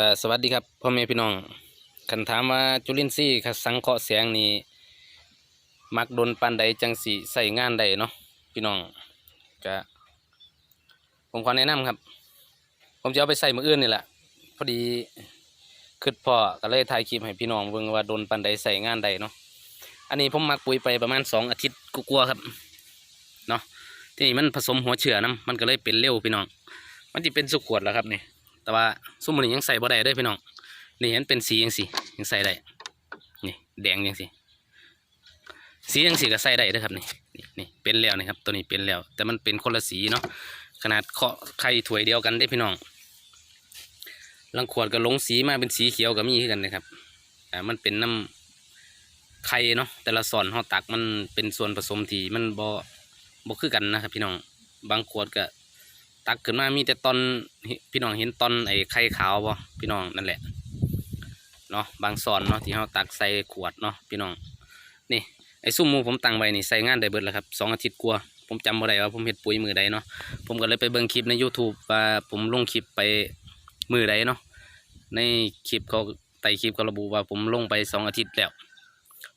ก็สวัสดีครับพ่อแม่พี่น้องคันถามว่าจุลินทรีย์สังเคราะห์แสงนี่มักโดนปานใดจังสีใส่งานใดเนาะพี่น้องก็ผมขอแนะนำครับ ผมจะเอาไปใส่มืออื่นนี่แหละพอดีคิดพ่อก็เลยถ่ายคลิปให้พี่น้องเบิ่งว่าโดนปานใดใส่งานใดเนาะอันนี้ผมมักปุ๋ยไปประมาณสองอาทิตย์กลัวครับเนาะที่นี้มันผสมหัวเชื้อนํมันก็เลยเป็นเร็วพี่น้อง มันจะเป็นสุขวดแล้วครับนี่ แต่ว่าซุ้มมันยังใส่บ่ได้เด้อพี่น้องนี่มันเป็นสียังสียังใส่ได้นี่แดงยังสีสียังสีก็ใส่ได้เด้อครับนี่นี่นี่เป็นแล้วนะครับ ตัวนี้เป็นแล้ว แต่มันเป็นคนละสีเนาะขนาดเคาะไข่ถ้วยเดียวกันได้พี่น้องลังขวดก็ลงสีมาเป็นสีเขียวก็มีคือกันนะครับอ่ามันเป็นน้ำไข่เนาะแต่ละส่วนห่อตักมันเป็นส่วนผสมที่มันบ่บ่คือกันนะครับพี่น้องบางขวดก็ ตักขึ้นมามีแต่ตอนพี่น้องเห็นตอนไอ้ไข่ขาวบ่พี่น้องนั่นแหละเนาะบางซอนเนาะที่เขาตักใส่ขวดเนาะพี่น้องนี่ไอ้ซุ่มมูผมตั้งไว้นี่ใส่งานได้เบิดแล้วครับสองอาทิตย์กว่าผมจำบ่ได้ว่าผมเฮ็ดปุ๋ยมือใดเนาะผมก็เลยไปเบิ่งคลิปใน YouTube ว่าผมลงคลิปไปมือใดเนาะในคลิปเขาไต่คลิปเขาระบุว่าผมลงไปสองอาทิตย์แล้ว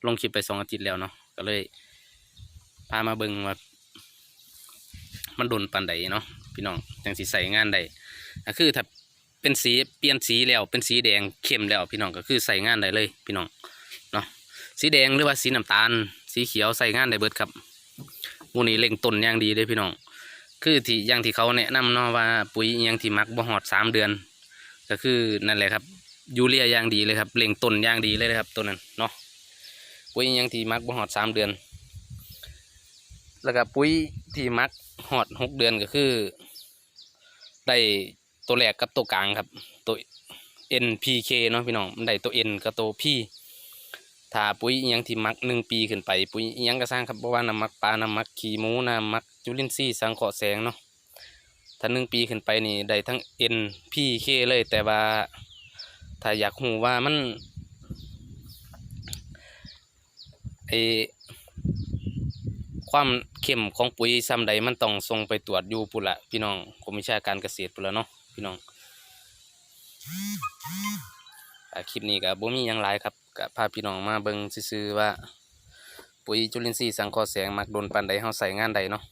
ลงคลิปไปสองอาทิตย์แล้วเนาะก็เลยพามาเบิ่งว่า มันโดนปันใดเนาะพี่น้องจังสิใส่งานได้ก็คือถ้าเป็นสีเปลี่ยนสีแล้วเป็นสีแดงเข้มแล้วพี่น้องก็คือใส่งานได้เลยพี่น้องเนาะสีแดงหรือว่าสีน้ำตาล สีเขียวใส่งานได้เบิดครับมูนี้เล่งต้นอย่างดีเลยพี่น้อง คือที่อย่างที่เขาแนะนำเนาะว่าปุ๋ยอหยังที่มักบ่หอดสามเดือน ก็คือนั่นแหละครับยูเรียอย่างดีเลยครับเล่งต้นอย่างดีเลยนะครับตัวนั้นเนาะปุ๋ยอหยังที่มักบ่หอดสามเดือน แล้วก็ปุ๋ย ที่มักหอดหกเดือนก็คือ ได้ตัวแรกกับตัวกลางครับ ตัว NPK เนาะพี่น้องมันได้ตัว N กับตัว P ถ้าปุ๋ยยังที่มักหนึ่งปีขึ้นไป ปุ๋ยยังก็สร้างครับเพราะว่าน้ำมักปลาน้ำมักขี้หมูน้ำมักจุลินทรีย์สังเคราะห์แสงเนาะถ้าหนึ่งปีขึ้นไปนี่ได้ทั้ง NPK เลย แต่ว่าถ้าอยากหูว่ามันไอ ความเข้มของปุ๋ยซ้ำใดมันต้องส่งไปตรวจอยู่ปุนละพี่น้องกรมวิชาการเกษตรปุนละเนาะพี่น้องคลิปนี้ก็บ่มียังหลครับก็พาพี่น้องมาเบิ่งซื่อว่าปุ๋ยจุลินทรีย์สังเคราะห์แสงมักโดนปานใดเฮาใส่งานใดเนาะ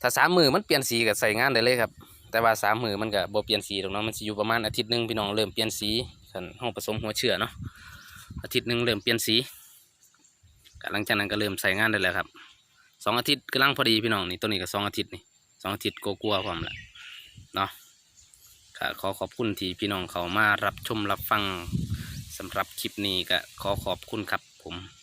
ถ้าสามมือมันเปลี่ยนสีก็ใส่งานได้เลยครับแต่ว่าสามมือมันก็บ่เปลี่ยนสีหรอกเนาะมันสิอยู่ประมาณอาทิตย์หนึงพี่น้องเริ่มเปลี่ยนสีคันเฮาผสมหัวเชื้อเนาะอาทิตย์หนึงเริ่มเปลี่ยนสี หลังจากนั้นก็เริ่มใส่งานได้แล้วครับสองอาทิตย์กำลังพอดีพี่น้องนี่ตัวนี้ก็สองอาทิตย์นี่สองอาทิตย์กลัวๆความละเนาะก็ขอขอบคุณที่พี่น้องเขามารับชมรับฟังสำหรับคลิปนี้ก็ขอขอบคุณครับผม